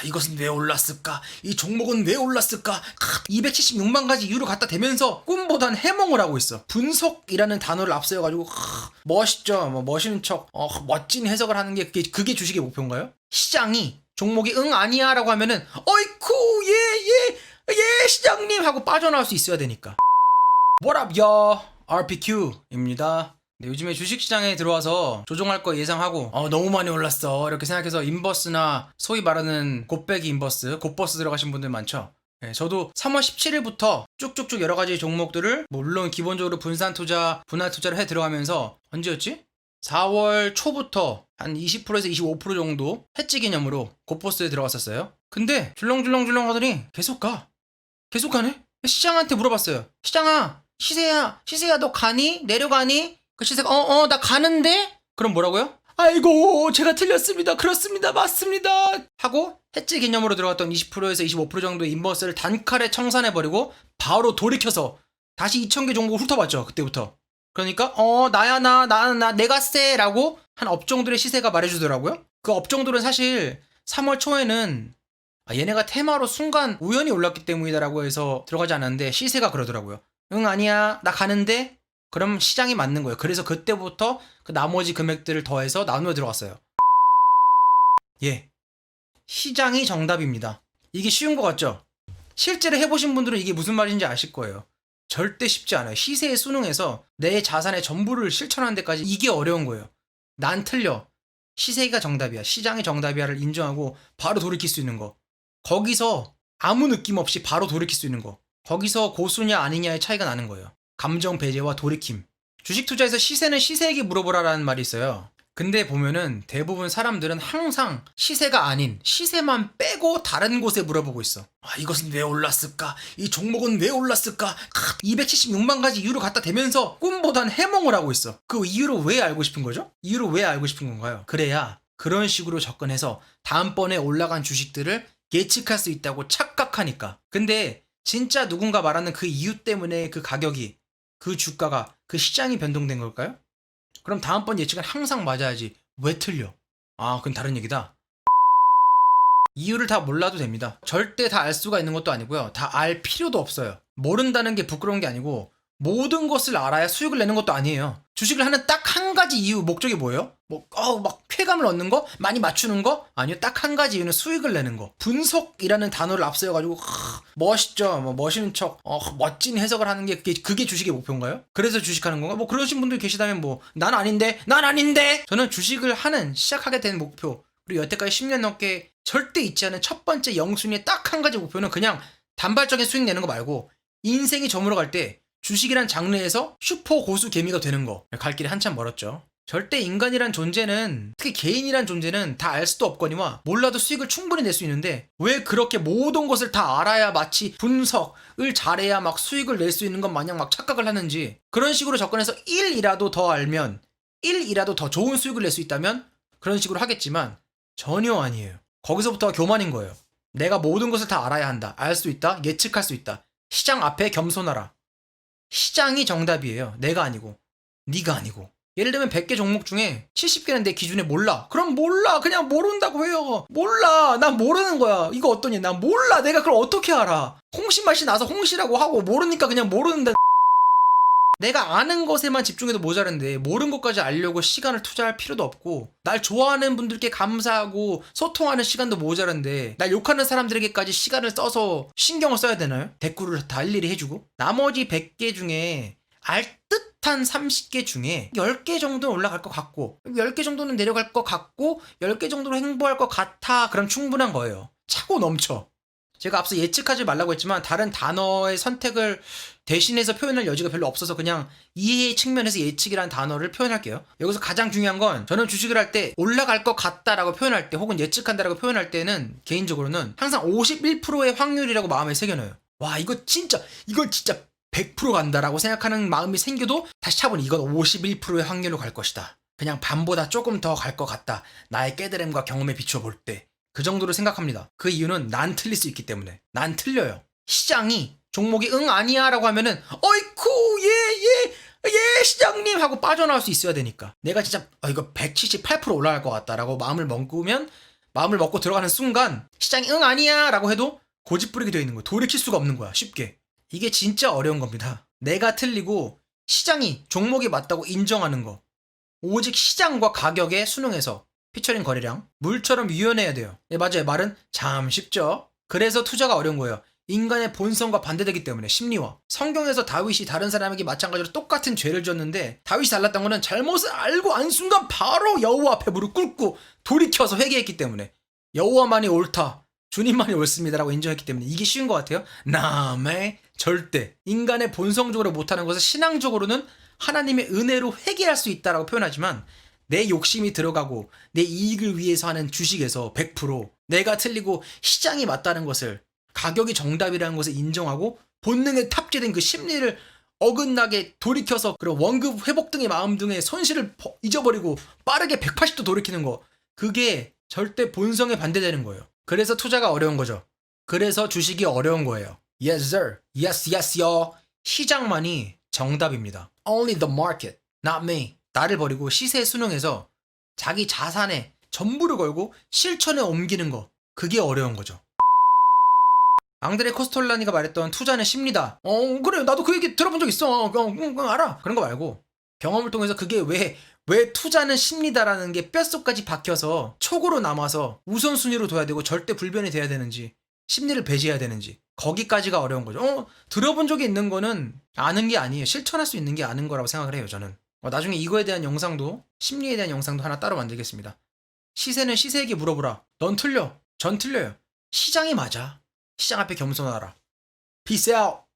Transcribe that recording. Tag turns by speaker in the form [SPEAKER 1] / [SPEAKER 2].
[SPEAKER 1] 아, 이것은 왜 올랐을까? 이 종목은 왜 올랐을까? 276만 가지 이유를 갖다 대면서 꿈보단 해몽을 하고 있어. 분석이라는 단어를 앞세워가지고 하, 멋있죠. 뭐 멋있는 척, 어, 멋진 해석을 하는 게 그게, 그게 주식의 목표인가요? 시장이 종목이 응 아니야라고 하면은 어이쿠 예예 예, 시장님 하고 빠져나올 수 있어야 되니까. What up, y'all? RPQ입니다. 네, 요즘에 주식시장에 들어와서 조종할 거 예상하고 어, 너무 많이 올랐어 이렇게 생각해서 인버스나 소위 말하는 곱빼기 인버스, 곱버스 들어가신 분들 많죠. 네, 저도 3월 17일부터 쭉쭉쭉 여러 가지 종목들을 뭐 물론 기본적으로 분산 투자, 분할 투자를 해 들어가면서 언제였지? 4월 초부터 한 20%에서 25% 정도 해지 개념으로 곱버스에 들어갔었어요. 근데 줄렁줄렁줄렁 하더니 계속 가. 계속 가네? 시장한테 물어봤어요. 시장아, 시세야, 시세야, 너 가니? 내려가니? 그 시세가, 어, 어, 나 가는데? 그럼 뭐라고요? 아이고, 제가 틀렸습니다. 그렇습니다. 맞습니다. 하고, 해지 개념으로 들어갔던 20%에서 25% 정도의 인버스를 단칼에 청산해버리고, 바로 돌이켜서 다시 2,000개 종목을 훑어봤죠. 그때부터. 그러니까, 어, 나야, 나, 나, 나, 내가 쎄. 라고 한 업종들의 시세가 말해주더라고요. 그 업종들은 사실 3월 초에는 아, 얘네가 테마로 순간 우연히 올랐기 때문이다라고 해서 들어가지 않았는데 시세가 그러더라고요. 응 아니야 나 가는데 그럼 시장이 맞는 거예요. 그래서 그때부터 그 나머지 금액들을 더해서 나누어 들어갔어요. 예, 시장이 정답입니다. 이게 쉬운 것 같죠? 실제로 해보신 분들은 이게 무슨 말인지 아실 거예요. 절대 쉽지 않아요. 시세에 수능해서 내 자산의 전부를 실천하는 데까지 이게 어려운 거예요. 난 틀려. 시세가 정답이야. 시장이 정답이야를 인정하고 바로 돌이킬 수 있는 거. 거기서 아무 느낌 없이 바로 돌이킬 수 있는 거. 거기서 고수냐 아니냐의 차이가 나는 거예요. 감정 배제와 돌이킴. 주식 투자에서 시세는 시세에게 물어보라라는 말이 있어요. 근데 보면은 대부분 사람들은 항상 시세가 아닌 시세만 빼고 다른 곳에 물어보고 있어. 아, 이것은 왜 올랐을까? 이 종목은 왜 올랐을까? 276만 가지 이유를 갖다 대면서 꿈보단 해몽을 하고 있어. 그 이유를 왜 알고 싶은 거죠? 이유를 왜 알고 싶은 건가요? 그래야 그런 식으로 접근해서 다음번에 올라간 주식들을 예측할 수 있다고 착각하니까. 근데 진짜 누군가 말하는 그 이유 때문에 그 가격이, 그 주가가, 그 시장이 변동된 걸까요? 그럼 다음번 예측은 항상 맞아야지. 왜 틀려? 아, 그건 다른 얘기다. 이유를 다 몰라도 됩니다. 절대 다 알 수가 있는 것도 아니고요. 다 알 필요도 없어요. 모른다는 게 부끄러운 게 아니고 모든 것을 알아야 수익을 내는 것도 아니에요. 주식을 하는 딱 한 가지 이유 목적이 뭐예요? 뭐, 어, 막 쾌감을 얻는 거? 많이 맞추는 거? 아니요. 딱 한 가지 이유는 수익을 내는 거. 분석이라는 단어를 앞세워가지고, 하, 멋있죠. 뭐, 멋있는 척, 어, 멋진 해석을 하는 게 그게, 그게 주식의 목표인가요? 그래서 주식하는 건가? 뭐, 그러신 분들 계시다면 뭐, 난 아닌데, 난 아닌데! 저는 주식을 하는, 시작하게 된 목표, 그리고 여태까지 10년 넘게 절대 잊지 않은 첫 번째 영순위의 딱 한 가지 목표는 그냥 단발적인 수익 내는 거 말고, 인생이 저물어 갈 때, 주식이란 장르에서 슈퍼 고수 개미가 되는 거. 갈 길이 한참 멀었죠. 절대 인간이란 존재는 특히 개인이란 존재는 다 알 수도 없거니와 몰라도 수익을 충분히 낼 수 있는데 왜 그렇게 모든 것을 다 알아야 마치 분석을 잘해야 막 수익을 낼 수 있는 것 마냥 막 착각을 하는지 그런 식으로 접근해서 1이라도 더 알면 1이라도 더 좋은 수익을 낼 수 있다면 그런 식으로 하겠지만 전혀 아니에요. 거기서부터가 교만인 거예요. 내가 모든 것을 다 알아야 한다. 알 수 있다. 예측할 수 있다. 시장 앞에 겸손하라. 시장이 정답이에요. 내가 아니고. 네가 아니고. 예를 들면 100개 종목 중에 70개는 내 기준에 몰라. 그럼 몰라. 그냥 모른다고 해요. 몰라. 난 모르는 거야. 이거 어떠니? 난 몰라. 내가 그걸 어떻게 알아? 홍시 맛이 나서 홍시라고 하고 모르니까 그냥 모르는데 내가 아는 것에만 집중해도 모자란데 모르는 것까지 알려고 시간을 투자할 필요도 없고 날 좋아하는 분들께 감사하고 소통하는 시간도 모자란데 날 욕하는 사람들에게까지 시간을 써서 신경을 써야 되나요? 댓글을 다 일일이 해주고? 나머지 100개 중에 알 듯 한 30개 중에 10개 정도는 올라갈 것 같고 10개 정도는 내려갈 것 같고 10개 정도로 행보할 것 같아. 그럼 충분한 거예요. 차고 넘쳐 제가 앞서 예측하지 말라고 했지만 다른 단어의 선택을 대신해서 표현할 여지가 별로 없어서 그냥 이해의 측면에서 예측이라는 단어를 표현할게요. 여기서 가장 중요한 건 저는 주식을 할 때 올라갈 것 같다라고 표현할 때 혹은 예측한다라고 표현할 때는 개인적으로는 항상 51%의 확률이라고 마음에 새겨놔요. 와 이거 진짜 이건 진짜 100% 간다라고 생각하는 마음이 생겨도 다시 차분히 이건 51%의 확률로 갈 것이다. 그냥 반보다 조금 더 갈 것 같다. 나의 깨달음과 경험에 비추어 볼 때. 그 정도로 생각합니다. 그 이유는 난 틀릴 수 있기 때문에. 난 틀려요. 시장이 종목이 응 아니야 라고 하면은 어이쿠 예예 예, 시장님 하고 빠져나올 수 있어야 되니까. 내가 진짜 어, 이거 178% 올라갈 것 같다라고 마음을 먹으면 마음을 먹고 들어가는 순간 시장이 응 아니야 라고 해도 고집 부리게 되어 있는 거야. 돌이킬 수가 없는 거야. 쉽게. 이게 진짜 어려운 겁니다. 내가 틀리고 시장이 종목이 맞다고 인정하는 거. 오직 시장과 가격에 순응해서 피처링 거래량 물처럼 유연해야 돼요. 예, 맞아요. 말은 참 쉽죠. 그래서 투자가 어려운 거예요. 인간의 본성과 반대되기 때문에 심리와 성경에서 다윗이 다른 사람에게 마찬가지로 똑같은 죄를 졌는데 다윗이 달랐던 거는 잘못을 알고 안 순간 바로 여호와 앞에 무릎 꿇고 돌이켜서 회개했기 때문에 여호와만이 옳다 주님만이 옳습니다라고 인정했기 때문에 이게 쉬운 것 같아요 남의 절대 인간의 본성적으로 못하는 것을 신앙적으로는 하나님의 은혜로 회개할 수 있다라고 표현하지만 내 욕심이 들어가고 내 이익을 위해서 하는 주식에서 100% 내가 틀리고 시장이 맞다는 것을 가격이 정답이라는 것을 인정하고 본능에 탑재된 그 심리를 어긋나게 돌이켜서 그런 원급 회복 등의 마음 등의 손실을 버- 잊어버리고 빠르게 180도 돌이키는 거 그게 절대 본성에 반대되는 거예요. 그래서 투자가 어려운 거죠. 그래서 주식이 어려운 거예요. Yes sir. Yes yes yo. 시장만이 정답입니다. Only the market, not me. 나를 버리고 시세에 순응해서 자기 자산에 전부를 걸고 실천에 옮기는 거 그게 어려운 거죠. 앙드레 코스톨라니가 말했던 투자는 심리다. 어 그래 나도 그 얘기 들어본 적 있어. 어, 응, 응, 알아. 그런 거 말고 경험을 통해서 그게 왜 왜 투자는 심리다라는 게 뼛속까지 박혀서 촉으로 남아서 우선순위로 둬야 되고 절대 불변이 돼야 되는지 심리를 배제해야 되는지 거기까지가 어려운 거죠. 어 들어본 적이 있는 거는 아는 게 아니에요. 실천할 수 있는 게 아는 거라고 생각을 해요. 저는 어, 나중에 이거에 대한 영상도 심리에 대한 영상도 하나 따로 만들겠습니다. 시세는 시세에게 물어보라. 넌 틀려. 전 틀려요. 시장이 맞아. 시장 앞에 겸손하라. Peace out.